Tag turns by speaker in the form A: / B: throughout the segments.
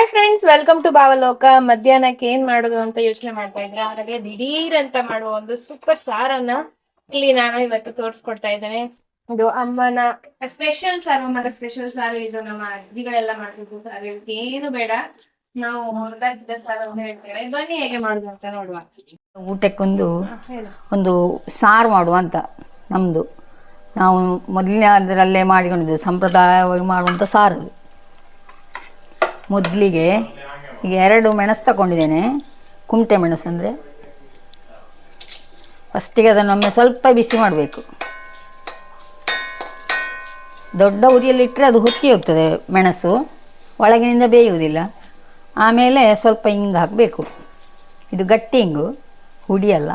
A: Hi friends welcome to Bhavaloka ಮಧ್ಯಾಹ್ನಕ್ಕೆ ಏನ್ ಮಾಡೋದು ಅಂತ ಯೋಚನೆ ಮಾಡ್ತಾ ಇದ್ರೆ ಅವರಿಗೆ ದಿಢೀರ್ ಅಂತ ಮಾಡುವ ಒಂದು ಸೂಪರ್ ಸಾರನ್ನ ಇಲ್ಲಿ ನಾನು ಇವತ್ತು ತೋರಿಸ್ಕೊಡ್ತಾ ಇದ್ದೇನೆ. ಇದು ಅಮ್ಮನ ಸ್ಪೆಷಲ್ ಸಾರು ಅಮ್ಮನ ಸ್ಪೆಷಲ್ ಸಾರು. ಇದು ನಮ್ಮ ಅಜ್ಜಿಗಳೆಲ್ಲ ಮಾಡಿದ್ರು ಸಾರು ಏನು ಬೇಡ ನಾವು ಹೊರದಾಗಿದ್ದ ಸಾರು ಅಂತ ಹೇಳ್ತೇವೆ. ಬನ್ನಿ ಹೇಗೆ ಮಾಡುದು ಅಂತ ನೋಡುವ.
B: ಊಟಕ್ಕೊಂದು ಒಂದು ಸಾರು ಮಾಡುವ ಅಂತ ನಮ್ದು. ನಾವು ಮೊದಲನೇ ಅದರಲ್ಲೇ ಮಾಡಿಕೊಂಡಿದ್ದು ಸಂಪ್ರದಾಯವಾಗಿ ಮಾಡುವಂತ ಸಾರು. ಮೊದಲಿಗೆ ಈಗ ಎರಡು ಮೆಣಸು ತಗೊಂಡಿದ್ದೇನೆ. ಕುಮಟೆ ಮೆಣಸು ಅಂದರೆ? ಫಸ್ಟಿಗೆ ಅದನ್ನೊಮ್ಮೆ ಸ್ವಲ್ಪ ಬಿಸಿ ಮಾಡಬೇಕು. ದೊಡ್ಡ ಉರಿಯಲ್ಲಿಟ್ಟರೆ ಅದು ಹೊತ್ತಿ ಹೋಗ್ತದೆ ಮೆಣಸು. ಒಳಗಿನಿಂದ ಬೇಯುವುದಿಲ್ಲ. ಆಮೇಲೆ ಸ್ವಲ್ಪ ಹಿಂಗೆ ಹಾಕಬೇಕು. ಇದು ಗಟ್ಟಿ ಹಿಂಗು ಹುಡಿಯಲ್ಲ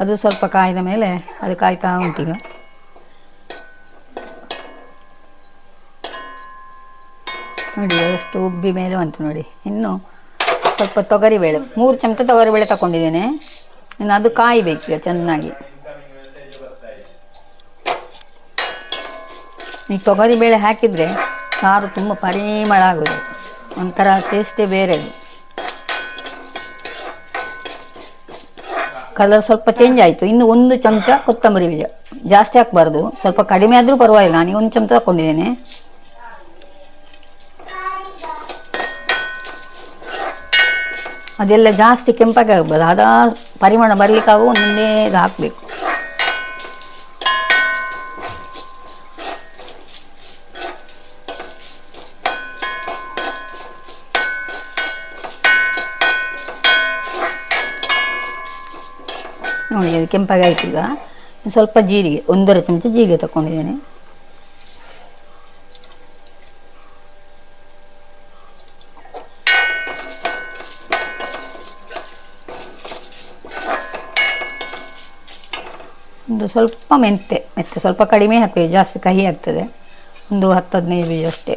B: ಅದು ಸ್ವಲ್ಪ ಕಾಯ್ದ ಮೇಲೆ ಅದು ಕಾಯ್ತಾ ಉಂಟೀಗ ನೋಡಿ, ಎಷ್ಟು ಉಬ್ಬಿ ಮೇಲೆ ಬಂತು ನೋಡಿ. ಇನ್ನು ಸ್ವಲ್ಪ ತೊಗರಿಬೇಳೆ ಮೂರು ಚಮಚ ತೊಗರಿಬೇಳೆ ತಗೊಂಡಿದ್ದೇನೆ. ಇನ್ನು ಅದು ಕಾಯಬೇಕು ಈಗ ಚೆನ್ನಾಗಿ. ಈ ತೊಗರಿಬೇಳೆ ಹಾಕಿದರೆ ಸಾರು ತುಂಬ ಪರಿಮಳ ಆಗೋದು. ಒಂಥರ ಟೇಸ್ಟೇ ಬೇರೆ ಕಲರ್ ಸ್ವಲ್ಪ ಚೇಂಜ್ ಆಯಿತು. ಇನ್ನು ಒಂದು ಚಮಚ ಕೊತ್ತಂಬರಿ ಬೀಜ ಜಾಸ್ತಿ ಹಾಕಬಾರ್ದು. ಸ್ವಲ್ಪ ಕಡಿಮೆ ಆದರೂ ಪರವಾಗಿಲ್ಲ. ನಾನು ಒಂದು ಚಮಚ ತಗೊಂಡಿದ್ದೇನೆ. ಅದೆಲ್ಲ ಜಾಸ್ತಿ ಕೆಂಪಾಗಿ ಆಗ್ಬೋದು ಅದ ಪರಿಮಾಣ ಬರಲಿಕ್ಕಾಗು ಇದು ಹಾಕಬೇಕು. ನೋಡಿ, ಅದು ಕೆಂಪಾಗಿ ಆಯ್ತು ಈಗ ಸ್ವಲ್ಪ ಜೀರಿಗೆ, ಒಂದೂವರೆ ಚಮಚ ಜೀರಿಗೆ ತಗೊಂಡಿದ್ದೇನೆ ಒಂದು ಸ್ವಲ್ಪ ಮೆಂತೆ ಮೆಂತೆ ಸ್ವಲ್ಪ ಕಡಿಮೆ ಹಾಕ್ತೀವಿ ಜಾಸ್ತಿ ಕಹಿ ಆಗ್ತದೆ. ಒಂದು ಹತ್ತು ಹದಿನೈದು ಬೀಜ ಅಷ್ಟೇ.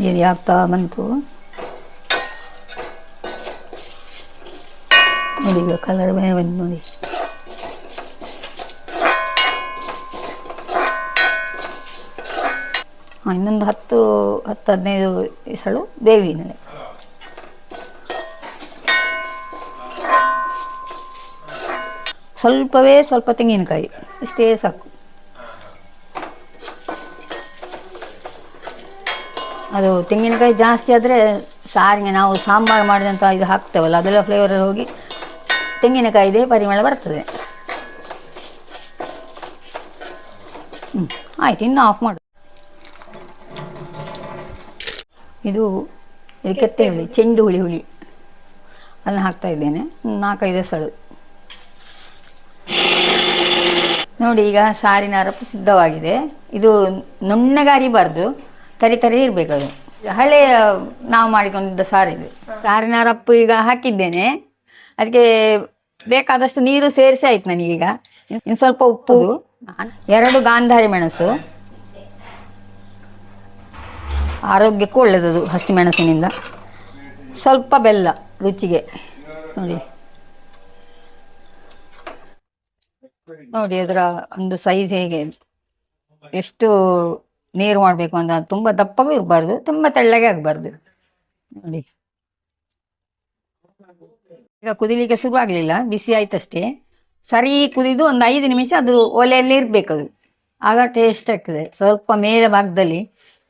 B: ನೀರು ಆಗ್ತಾ ಬಂತು? ನೋಡಿ ಈಗ ಕಲರ್ ಬೇರೆ ಬಂದು ನೋಡಿ. ಇನ್ನೊಂದು ಹತ್ತು ಹತ್ತು ಹದಿನೈದು ಇಸಳು ಬೇವಿನಲ್ಲಿ ಸ್ವಲ್ಪವೇ ಸ್ವಲ್ಪ ತೆಂಗಿನಕಾಯಿ, ಇಷ್ಟೇ ಸಾಕು. ಅದು ತೆಂಗಿನಕಾಯಿ ಜಾಸ್ತಿ ಆದರೆ ಸಾರಿಗೆ ನಾವು ಸಾಂಬಾರು ಮಾಡಿದಂಥ ಇದು ಹಾಕ್ತೇವಲ್ಲ, ಅದೆಲ್ಲ ಫ್ಲೇವರ್ ಹೋಗಿ ತೆಂಗಿನಕಾಯಿದೇ ಪರಿಮಳ ಬರ್ತದೆ. ಹ್ಞೂ ಆಯ್ತು, ಇನ್ನು ಆಫ್ ಮಾಡು. ಇದು ಇದು ಕೆತ್ತೆ ಹುಳಿ ಚೆಂಡು ಹುಳಿ ಹುಳಿ. ಅದನ್ನು ಹಾಕ್ತಾ ಇದ್ದೇನೆ. ನಾಲ್ಕೈದು ಸಳು. ನೋಡಿ ಈಗ ಸಾರಿನ ಅರಪು ಸಿದ್ಧವಾಗಿದೆ. ಇದು ನುಣ್ಣಗಾರಿಬಾರ್ದು ತರಿ ತರಿ ಇರಬೇಕು ಅದು. ಹಳೆಯ ನಾವು ಮಾಡಿಕೊಂಡಿದ್ದ ಸಾರಿದು ಸಾರಿನ ಅರಪ್ಪು ಈಗ ಹಾಕಿದ್ದೇನೆ. ಅದಕ್ಕೆ ಬೇಕಾದಷ್ಟು ನೀರು ಸೇರಿಸಿ ಆಯ್ತು ನನಗೀಗ. ಇನ್ನು ಸ್ವಲ್ಪ ಉಪ್ಪು ಎರಡು ಗಾಂಧಾರಿ ಮೆಣಸು ಆರೋಗ್ಯಕ್ಕೂ ಒಳ್ಳೆಯದದು ಹಸಿಮೆಣಸಿನಿಂದ ಸ್ವಲ್ಪ ಬೆಲ್ಲ ರುಚಿಗೆ. ನೋಡಿ. ನೋಡಿ ಅದರ ಒಂದು ಸೈಜ್ ಹೇಗೆ. ಎಷ್ಟು ನೀರು ಮಾಡಬೇಕು ಅಂತ ತುಂಬ ದಪ್ಪವೂ ಇರಬಾರ್ದು, ತುಂಬ ತೆಳ್ಳಗೆ ಆಗಬಾರ್ದು. ನೋಡಿ. ಈಗ ಕುದಿಲಿಕ್ಕೆ ಶುರು ಆಗಲಿಲ್ಲ, ಬಿಸಿ ಆಯ್ತಷ್ಟೇ. ಸರಿ ಕುದಿದು ಒಂದು ಐದು ನಿಮಿಷ ಅದು ಒಲೆಯಲ್ಲಿ ಇರಬೇಕು ಅದು ಆಗ ಟೇಸ್ಟ್ ಆಗ್ತದೆ. ಸ್ವಲ್ಪ ಮೇಲೆ ಭಾಗದಲ್ಲಿ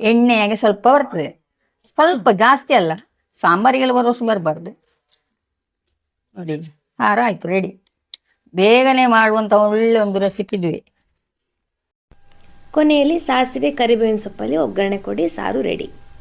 B: ಎಣ್ಣೆಯಾಗಿ ಸ್ವಲ್ಪ ಬರ್ತದೆ. ಸ್ವಲ್ಪ ಜಾಸ್ತಿ ಅಲ್ಲ ಸಾಂಬಾರಿಗೆಲ್ಲ ಸುಮಾರು ಬರಬಾರ್ದು ನೋಡಿ ಹಾರ ಆಯ್ತು ರೆಡಿ ಬೇಗನೆ ಮಾಡುವಂಥ ಒಳ್ಳೆ ಒಂದು ರೆಸಿಪಿ ಇದುವೆ
C: ಕೊನೆಯಲ್ಲಿ ಸಾಸಿವೆ ಕರಿಬೇವಿನ ಸೊಪ್ಪಲ್ಲಿ ಒಗ್ಗರಣೆ ಕೊಡಿ ಸಾರು ರೆಡಿ